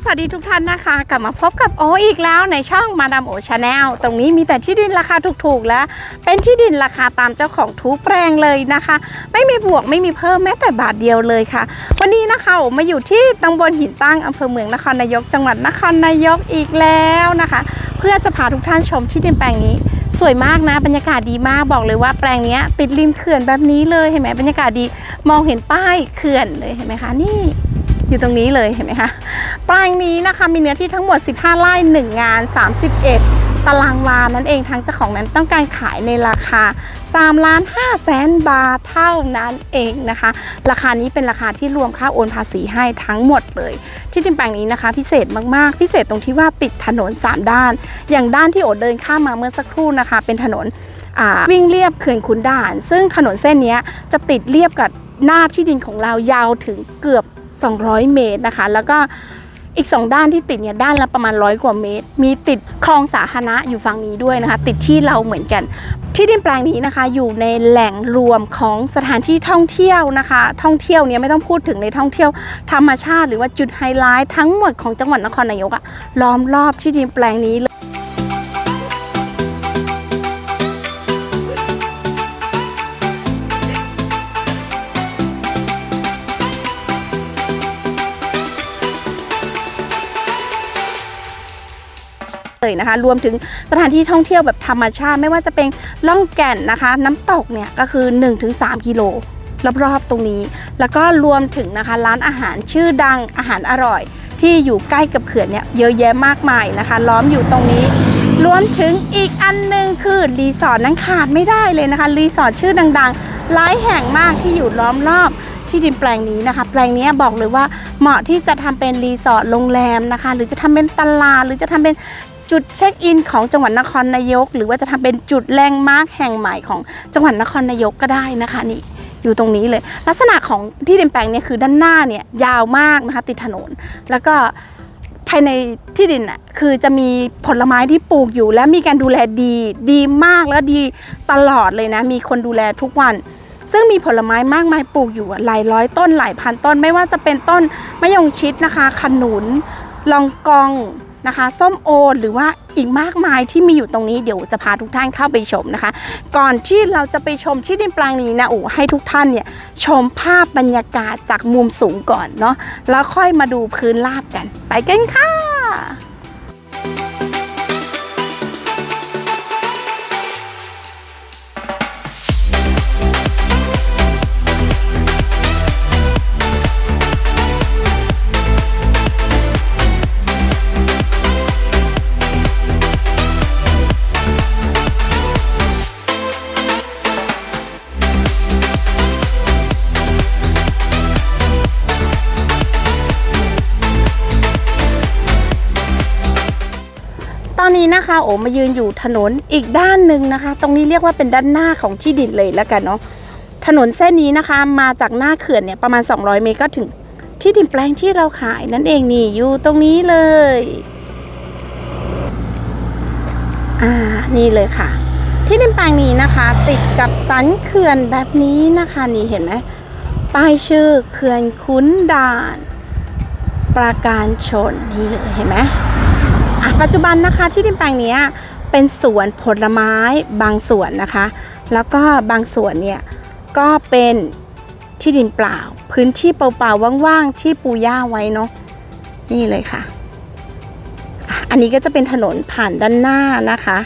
สวัสดีทุกท่านนะคะ กลับมาพบกับโออีกแล้วในช่องมาดามโอชาแนลตรงนี้มีแต่ที่ดินราคาถูกๆ และเป็นที่ดินราคาตามเจ้าของทุกแปลงเลยนะคะ ไม่มีบวกไม่มีเพิ่มแม้แต่บาทเดียวเลยค่ะ วันนี้นะคะโอมาอยู่ที่ตำบลหินตั้งอำเภอเมืองนครนายก จังหวัดนครนายกอีกแล้วนะคะ เพื่อจะพาทุกท่านชมที่ดินแปลงนี้สวยมากนะบรรยากาศดีมากบอกเลยว่าแปลงนี้ติดริมเขื่อนแบบนี้เลยเห็นไหมบรรยากาศดีมองเห็นป้ายเขื่อนเลยเห็นไหมคะนี่ อยู่ตรงนี้เลยเห็นไหมคะแปลงนี้นะคะมีเนื้อที่ทั้งหมด 15 ไร่1 งาน 31 ตารางวานั่นเองทางเจ้าของนั้นต้องการขายในราคา3ล้าน5แสนบาทเท่านั้นเองนะคะ ราคานี้เป็นราคาที่รวมค่าโอนภาษีให้ทั้งหมดเลย ที่ดินแปลงนี้นะคะ พิเศษมากๆ พิเศษตรงที่ว่าติดถนน 3 ด้าน อย่างด้านที่โอดเดินข้ามมาเมื่อสักครู่นะคะ เป็นถนนวิ่งเรียบเขื่อนขุนด่าน ซึ่งถนนเส้นนี้จะติดเรียบกับหน้าที่ดินของเรายาวถึงเกือบ 200 เมตรนะคะ แล้วก็อีก 2 ด้านที่ติดเนี่ยด้านละประมาณร้อยกว่าเมตร มีติดคลองสาธารณะอยู่ฝั่งนี้ด้วยนะคะ ติดที่เราเหมือนกัน ที่ดินแปลงนี้นะคะ อยู่ในแหล่งรวมของสถานที่ท่องเที่ยวนะคะ ท่องเที่ยวเนี่ยไม่ต้องพูดถึงในท่องเที่ยวธรรมชาติ หรือว่าจุดไฮไลท์ทั้งหมดของจังหวัดนครนายกอะล้อมรอบที่ดินแปลงนี้เลย เลยนะคะ รวมถึงสถานที่ท่องเที่ยวแบบธรรมชาติ ไม่ว่าจะเป็นล่องแก่นนะคะ น้ำตกเนี่ยก็คือ 1-3 กิโลรอบๆตรงนี้ แล้วก็รวมถึงนะคะร้านอาหารชื่อดังอาหารอร่อย ที่อยู่ใกล้กับเขื่อนเนี่ยเยอะแยะมากมายนะคะ ล้อมอยู่ตรงนี้รวมถึงอีกอันหนึงคือรีสอร์ทนั้นขาดไม่ได้เลยนะคะรีสอร์ทชื่อดังๆหลายแห่งมากที่อยู่ล้อมรอบที่ดินแปลงนี้นะคะ แปลงนี้บอกเลยว่าเหมาะที่จะทำเป็นรีสอร์ทโรงแรมนะคะ หรือจะทำเป็นตลาดหรือจะทำเป็น จุดเช็คอินของจังหวัดนครนายก หรือว่าจะทำเป็นจุดแลนด์มาร์คแห่งใหม่ของจังหวัดนครนายกก็ได้นะคะนี่อยู่ตรงนี้เลย ลักษณะของที่ดินแปลงเนี้คือด้านหน้าเนี่ยยาวมากนะคะติดถนน แล้วก็ภายในที่ดินอะคือจะมีผลไม้ที่ปลูกอยู่ และมีการดูแลดีดีมากแล้วดีตลอดเลยนะ มีคนดูแลทุกวัน ซึ่งมีผลไม้มากมายปลูกอยู่หลายร้อยต้นหลายพันต้น ไม่ว่าจะเป็นต้นมะยงชิดนะคะ ขนุน ลองกอง นะคะ ส้มโอหรือว่าอีกมากมายที่มีอยู่ตรงนี้เดี๋ยวจะพาทุกท่านเข้าไปชมนะคะ ก่อนที่เราจะไปชมที่ดินแปลงนี้นะโอ้ให้ทุกท่านเนี่ยชมภาพบรรยากาศจากมุมสูงก่อนเนาะแล้วค่อยมาดูพื้นราบกัน ไปกันค่ะ นี้นะคะโอมายืนอยู่ถนนอีกด้านหนึ่งนะคะ ตรงนี้เรียกว่าเป็นด้านหน้าของที่ดินเลยแล้วกันเนาะถนนเส้นนี้นะคะมาจากหน้าเขื่อนเนี่ยประมาณ 200 เมตรก็ถึงที่ดินแปลงที่เราขายนั่นเองนี่อยู่ตรงนี้เลยอ่านี่เลยค่ะ ที่ดินแปลงนี้นะคะ ติดกับสันเขื่อนแบบนี้นะคะนี่เห็นไหมป้ายชื่อเขื่อนคุ้นด่าน ปราการชนนี่เลยเห็นไหม อะปัจจุบันนะคะที่ดินแปลงนี้เป็นสวนผลไม้บางส่วนนะคะ แล้วก็บางส่วนเนี่ยก็เป็นที่ดินเปล่า พื้นที่เปล่าๆว่างๆที่ปูหญ้าไว้เนาะนี่เลยค่ะอะ อันนี้ก็จะเป็นถนนผ่านด้านหน้านะคะ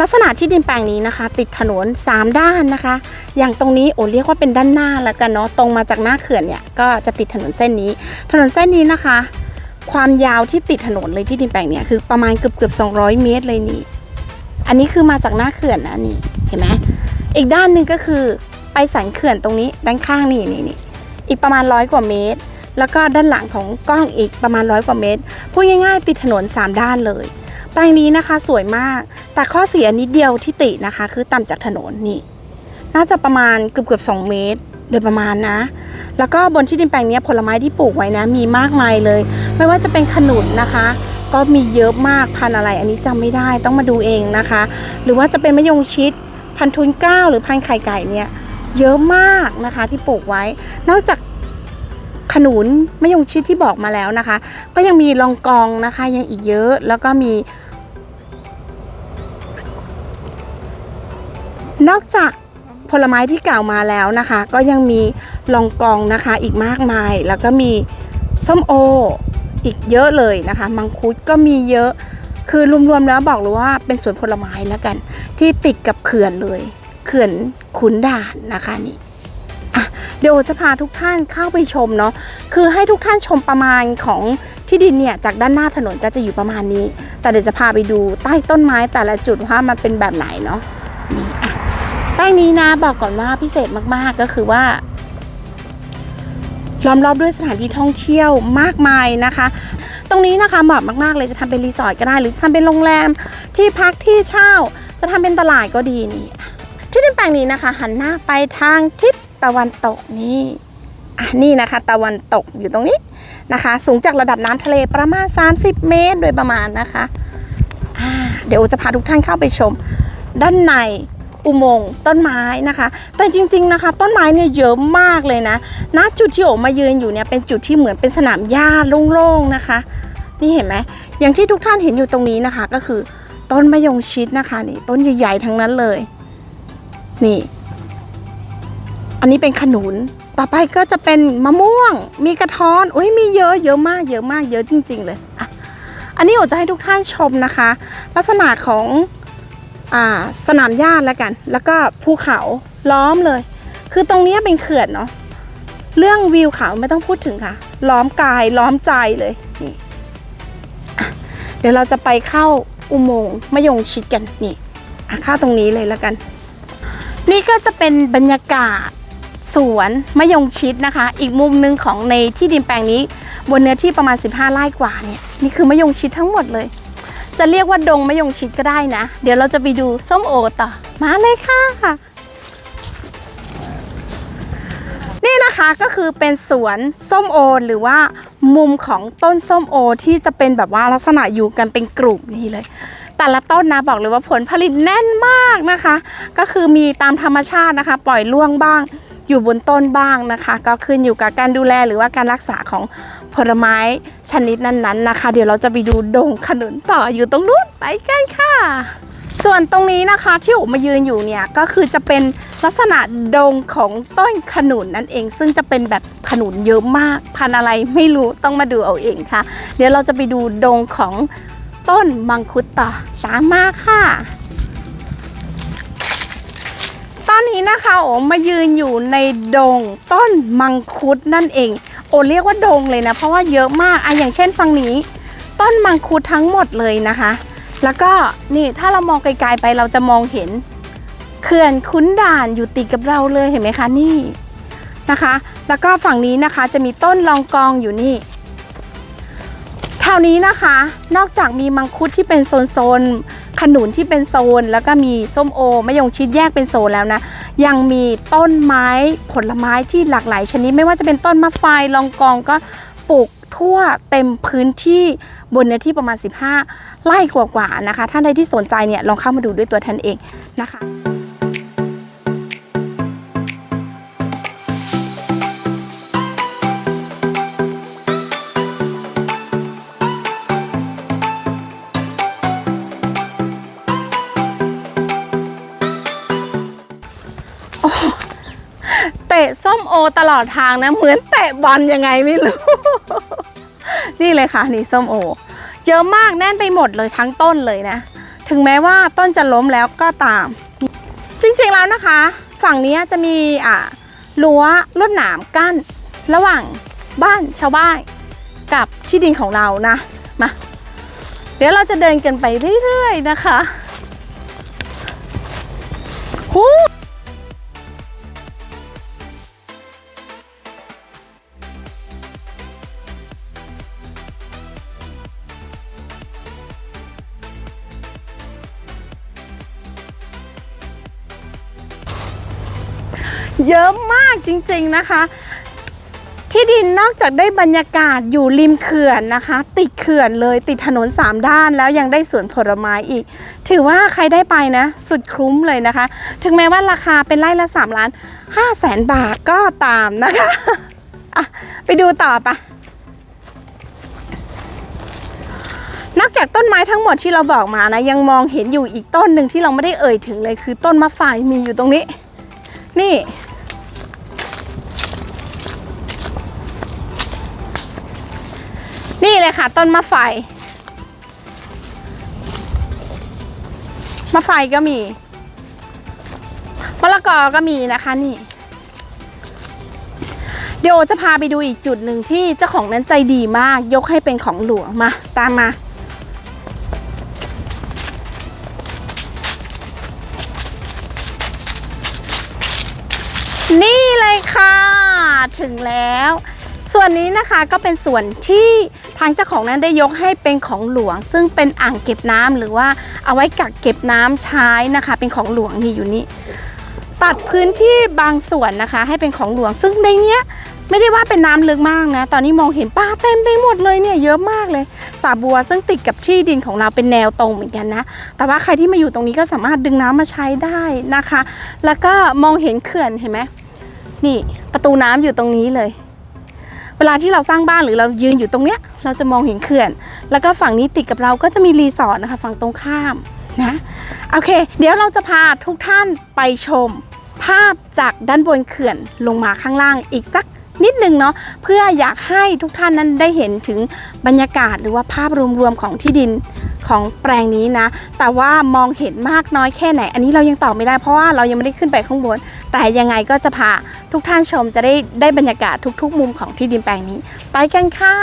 ลักษณะที่ดินแปลงนี้นะคะ ติดถนน 3 ด้านนะคะ อย่างตรงนี้โอเรียกว่าเป็นด้านหน้าแล้วกันเนาะตรงมาจากหน้าเขื่อนเนี่ยก็จะติดถนนเส้นนี้ ถนนเส้นนี้นะคะ ความยาวที่ติดถนนเลยที่ดินแปลงเนี่ยคือประมาณเกือบเกือบ200 เมตรเลยนี่ อันนี้คือมาจากหน้าเขื่อนนะนี่เห็นไหมอีกด้านหนึ่งก็คือไปสันเขื่อนตรงนี้ด้านข้างนี่นี่นี่อีกประมาณร้อยกว่าเมตร แล้วก็ด้านหลังของกล้องอีกประมาณร้อยกว่าเมตรพูดง่ายๆ ติดถนน 3 ด้านเลยแปลงนี้นะคะสวยมาก แต่ข้อเสียนิดเดียวที่ตินะคะ คือต่ำจากถนนนี่ น่าจะประมาณเกือบเกือบสเมตร โดยประมาณนะ แล้วก็บนที่ดินแปลงนี้ผลไม้ที่ปลูกไว้นะ มีมากมายเลย ไม่ว่าจะเป็นขนุนนะคะ ก็มีเยอะมากพันอะไร อันนี้จำไม่ได้ต้องมาดูเองนะคะ หรือว่าจะเป็นมะยงชิดพันทุนเก้าหรือพันไข่ไก่เนี่ยเยอะมากนะคะที่ปลูกไว้ นอกจากขนุนมะยงชิดที่บอกมาแล้วนะคะ ก็ยังมีลองกองนะคะยังอีกเยอะแล้วก็มี นอกจาก ผลไม้ที่กล่าวมาแล้วนะคะ ก็ยังมีลองกองนะคะอีกมากมาย แล้วก็มีส้มโออีกเยอะเลยนะคะ มังคุดก็มีเยอะคือรวมๆแล้วบอกเลยว่าเป็นสวนผลไม้แล้วกัน ที่ติดกับเขื่อนเลย เขื่อนขุนด่านนะคะนี่เดี๋ยวจะพาทุกท่านเข้าไปชมเนาะคือให้ทุกท่านชมประมาณของที่ดินเนี่ยจากด้านหน้าถนนก็จะอยู่ประมาณนี้ แต่เดี๋ยวจะพาไปดูใต้ต้นไม้แต่ละจุดว่ามันเป็นแบบไหนเนาะนี่อะ แป้งนี้นะบอกก่อนว่าพิเศษมากๆก็คือว่าล้อมรอบด้วยสถานที่ท่องเที่ยวมากมายนะคะ ตรงนี้นะคะเหมาะมากๆ เลยจะทำเป็นรีสอร์ทก็ได้ หรือจะทำเป็นโรงแรมที่พักที่เช่า จะทำเป็นตลาดก็ดีนี่ที่ดินแปลงนี้นะคะ หันหน้าไปทางทิศตะวันตกนี่อะนี่นะคะ ตะวันตกอยู่ตรงนี้นะคะ สูงจากระดับน้ำทะเลประมาณ 30 เมตร โดยประมาณนะคะ เดี๋ยวจะพาทุกท่านเข้าไปชมด้านใน อุโมงค์ต้นไม้นะคะ แต่จริง ๆนะคะ ต้นไม้เนี่ยเยอะมากเลยนะณจุดที่โอมายืนอยู่เนี่ยเป็นจุดที่เหมือนเป็นสนามหญ้าโล่งๆนะคะ นี่เห็นไหมอย่างที่ทุกท่านเห็นอยู่ตรงนี้นะคะ ก็คือต้นมะยงชิดนะคะนี่ต้นใหญ่ๆทั้งนั้นเลย นี่ อันนี้เป็นขนุนต่อไปก็จะเป็นมะม่วง มีกระท้อนโอ้ยมีเยอะเยอะมากเยอะมากเยอะจริง ๆ เลยอ,อันนี้โอจะให้ทุกท่านชมนะคะ ลักษณะของ สนามหญ้าแล้วกัน แล้วก็ภูเขาล้อมเลย คือตรงนี้เป็นเขื่อนเนาะเรื่องวิวเขาไม่ต้องพูดถึงค่ะ ล้อมกายล้อมใจเลยนี่เดี๋ยวเราจะไปเข้าอุโมงค์มะยงชิดกันนี่เข้าตรงนี้เลยแล้วกัน นี่ก็จะเป็นบรรยากาศสวนมะยงชิดนะคะ อีกมุมหนึ่งของในที่ดินแปลงนี้ บนเนื้อที่ประมาณ 15 ไร่กว่าเนี่ยนี่คือมะยงชิดทั้งหมดเลย จะเรียกว่าดงมะยงชิดก็ได้นะ เดี๋ยวเราจะไปดูส้มโอต่อ มาเลยค่ะ นี่นะคะก็คือเป็นสวนส้มโอหรือว่ามุมของต้นส้มโอที่จะเป็นแบบว่าลักษณะอยู่กันเป็นกลุ่มนี่เลย แต่ละต้นนะบอกเลยว่าผลผลิตแน่นมากนะคะ ก็คือมีตามธรรมชาตินะคะ ปล่อยล่วงบ้าง อยู่บนต้นบ้างนะคะ ก็ขึ้นอยู่กับการดูแลหรือว่าการรักษาของ ผลไม้ชนิดนั้นๆนะคะ เดี๋ยวเราจะไปดูดงขนุนต่ออยู่ตรงนู้นไปกันค่ะ ส่วนตรงนี้นะคะที่อุมายืนอยู่เนี่ยก็คือจะเป็นลักษณะดงของต้นขนุนนั่นเอง ซึ่งจะเป็นแบบขนุนเยอะมาก พันอะไรไม่รู้ต้องมาดูเอาเองค่ะ เดี๋ยวเราจะไปดูดงของต้นมังคุดต่อตามมาค่ะตอนนี้นะคะโอมายืนอยู่ในดงต้นมังคุดนั่นเอง โอเรียกว่าดงเลยนะ เพราะว่าเยอะมากอะอย่างเช่นฝั่งนี้ ต้นมังคุดทั้งหมดเลยนะคะ แล้วก็นี่ถ้าเรามองไกลๆไปเราจะมองเห็นเขื่อนคุ้นด่านอยู่ติดกับเราเลยเห็นไหมคะนี่นะคะ แล้วก็ฝั่งนี้นะคะจะมีต้นลองกองอยู่นี่แถวนี้นะคะ นอกจากมีมังคุดที่เป็นโซนๆขนุนที่เป็นโซน แล้วก็มีส้มโอมะยงชิดแยกเป็นโซนแล้วนะ ยังมีต้นไม้ผลไม้ที่หลากหลายชนิด ไม่ว่าจะเป็นต้นมะไฟลองกองก็ปลูกทั่วเต็มพื้นที่บนเนื้อที่ประมาณ 15 ไร่กว่าๆนะคะ ท่านใดที่สนใจเนี่ยลองเข้ามาดูด้วยตัวท่านเองนะคะะส้มโอตลอดทางนะ เหมือนเตะบอลยังไงไม่รู้ นี่เลยค่ะนี่ส้มโอ เยอะมากแน่นไปหมดเลยทั้งต้นเลยนะ ถึงแม้ว่าต้นจะล้มแล้วก็ตาม จริงๆแล้วนะคะ ฝั่งนี้จะมีอ่ารั้วลวดหนามกั้น ระหว่างบ้านชาวบ้านกับที่ดินของเรานะมาเดี๋ยวเราจะเดินกันไปเรื่อยๆนะคะ เยอะมากจริงๆนะคะ ที่ดินนอกจากได้บรรยากาศอยู่ริมเขื่อนนะคะ ติดเขื่อนเลยติดถนน 3 ด้านแล้วยังได้สวนผลไม้อีก ถือว่าใครได้ไปนะ สุดคุ้มเลยนะคะ ถึงแม้ว่าราคาเป็นไร่ละ3ล้าน5แสนบาทก็ตามนะคะะไปดูต่อปะนอกจากต้นไม้ทั้งหมดที่เราบอกมานะ ยังมองเห็นอยู่อีกต้นหนึ่งที่เราไม่ได้เอ่ยถึงเลยคือต้นมะไฟมีอยู่ตรงนี้ นี่ เลยค่ะ ต้นมะไฟมะไฟก็มีมะละกอก็มีนะคะนี่ เดี๋ยวจะพาไปดูอีกจุดหนึ่งที่เจ้าของนั้นใจดีมาก ยกให้เป็นของหลวงมา ตามมานี่เลยค่ะ ถึงแล้ว ส่วนนี้นะคะก็เป็นส่วนที่ทางเจ้าของนั้นได้ยกให้เป็นของหลวง ซึ่งเป็นอ่างเก็บน้ำหรือว่าเอาไว้กักเก็บน้ำใช้นะคะ เป็นของหลวงนี่อยู่นี่ตัดพื้นที่บางส่วนนะคะ ให้เป็นของหลวง ซึ่งในเนี้ยไม่ได้ว่าเป็นน้ำลึกมากนะ ตอนนี้มองเห็นปลาเต็มไปหมดเลยเนี่ยเยอะมากเลยสาบัวซึ่งติดกับที่ดินของเราเป็นแนวตรงเหมือนกันนะ แต่ว่าใครที่มาอยู่ตรงนี้ก็สามารถดึงน้ำมาใช้ได้นะคะ แล้วก็มองเห็นเขื่อนเห็นไหมนี่ประตูน้ำอยู่ตรงนี้เลย เวลาที่เราสร้างบ้านหรือเรายืนอยู่ตรงเนี้ยเราจะมองเห็นเขื่อน แล้วก็ฝั่งนี้ติดกับเราก็จะมีรีสอร์ทนะคะฝั่งตรงข้ามนะโอเค เดี๋ยวเราจะพาทุกท่านไปชม ภาพจากด้านบนเขื่อนลงมาข้างล่างอีกสักนิดนึงเนาะเพื่ออยากให้ทุกท่านนั้นได้เห็นถึงบรรยากาศหรือว่าภาพรวมๆของที่ดิน ของแปลงนี้นะ แต่ว่ามองเห็นมากน้อยแค่ไหน อันนี้เรายังตอบไม่ได้เพราะว่าเรายังไม่ได้ขึ้นไปข้างบน แต่ยังไงก็จะพาทุกท่านชมจะได้ได้บรรยากาศทุก ๆ มุมของที่ดินแปลงนี้ ไปกันค่ะ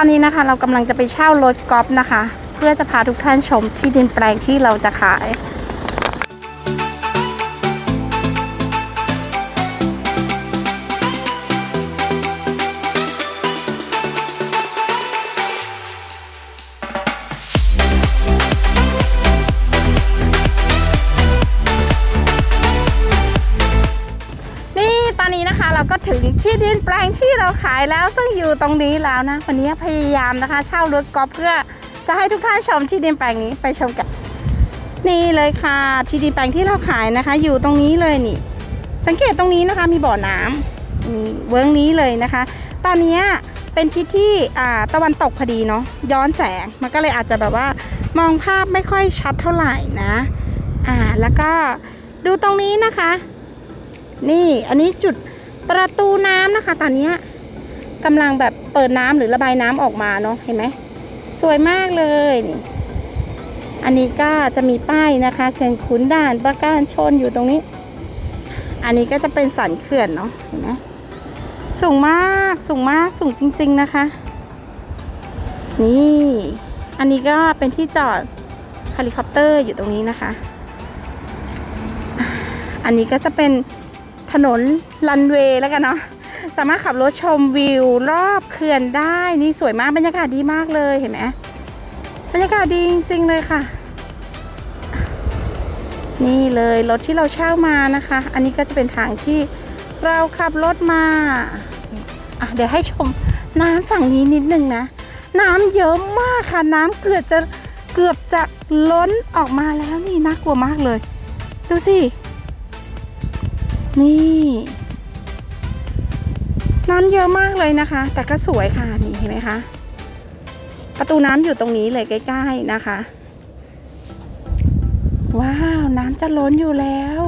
ตอนนี้นะคะเรากำลังจะไปเช่ารถกอล์ฟนะคะ เพื่อจะพาทุกท่านชมที่ดินแปลงที่เราจะขาย ตอนนี้นะคะ เราก็ถึงที่ดินแปลงที่เราขายแล้ว ซึ่งอยู่ตรงนี้แล้วนะ วันนี้พยายามนะคะ เช่ารถกอล์ฟเพื่อจะให้ทุกท่านชมที่ดินแปลงนี้ไปชมกัน นี่เลยค่ะ ที่ดินแปลงที่เราขายนะคะ อยู่ตรงนี้เลยนี่ สังเกตตรงนี้นะคะมีบ่อน้ำนี่เวิร์กนี้เลยนะคะ ตอนนี้เป็นทิศที่อ่าตะวันตกพอดีเนาะย้อนแสงมันก็เลยอาจจะแบบว่ามองภาพไม่ค่อยชัดเท่าไหร่นะอ่าแล้วก็ดูตรงนี้นะคะ นี่อันนี้จุดประตูน้ำนะคะ ตอนนี้ยกำลังแบบเปิดน้ำหรือระบายน้ำออกมาเนาะเห็นไหมสวยมากเลยนี่อันนี้ก็จะมีป้ายนะคะเขื่อนขุนด่านประการชนอยู่ตรงนี้ อันนี้ก็จะเป็นสันเขื่อนเนาะเห็นไหมสูงมากสูงมากสูงจริง ๆนะคะ นี่ อันนี้ก็เป็นที่จอดเฮลิคอปเตอร์อยู่ตรงนี้นะคะ อันนี้ก็จะเป็น ถนนรันเวย์แล้วกันเนาะสามารถขับรถชมวิวรอบเขื่อนได้นี่สวยมากบรรยากาศดีมากเลยเห็นไหมบรรยากาศดีจริงๆเลยค่ะ นี่เลยรถที่เราเช่ามานะคะ อันนี้ก็จะเป็นทางที่เราขับรถมาอะเดี๋ยวให้ชมน้ำฝั่งนี้นิดนึงนะ น้ำเยอะมากค่ะ น้ำเกือบจะเกือบจะล้นออกมาแล้วนี่น่ากลัวมากเลย ดูสิ นี่ น้ำเยอะมากเลยนะคะ แต่ก็สวยค่ะนี่เห็นไหมคะ ประตูน้ำอยู่ตรงนี้เลยใกล้ ๆนะคะ ว้าวน้ำจะล้นอยู่แล้ว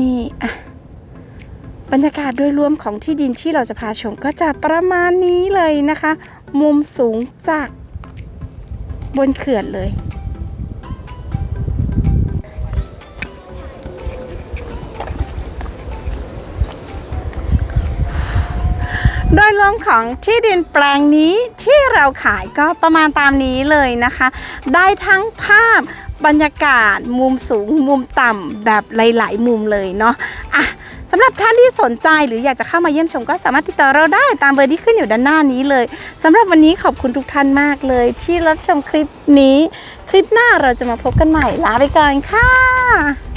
นี่อะบรรยากาศโดยรวมของที่ดินที่เราจะพาชมก็จะประมาณนี้เลยนะคะ มุมสูงจากบนเขื่อนเลย ของที่ดินแปลงนี้ที่เราขายก็ประมาณตามนี้เลยนะคะ ได้ทั้งภาพบรรยากาศมุมสูงมุมต่ำแบบหลาย ๆ มุมเลยเนาะอะสำหรับท่านที่สนใจหรืออยากจะเข้ามาเยี่ยมชมก็สามารถติดต่อเราได้ตามเบอร์ที่ขึ้นอยู่ด้านหน้านี้เลยสำหรับวันนี้ขอบคุณทุกท่านมากเลย ที่รับชมคลิปนี้ คลิปหน้าเราจะมาพบกันใหม่ลาไปก่อนค่ะ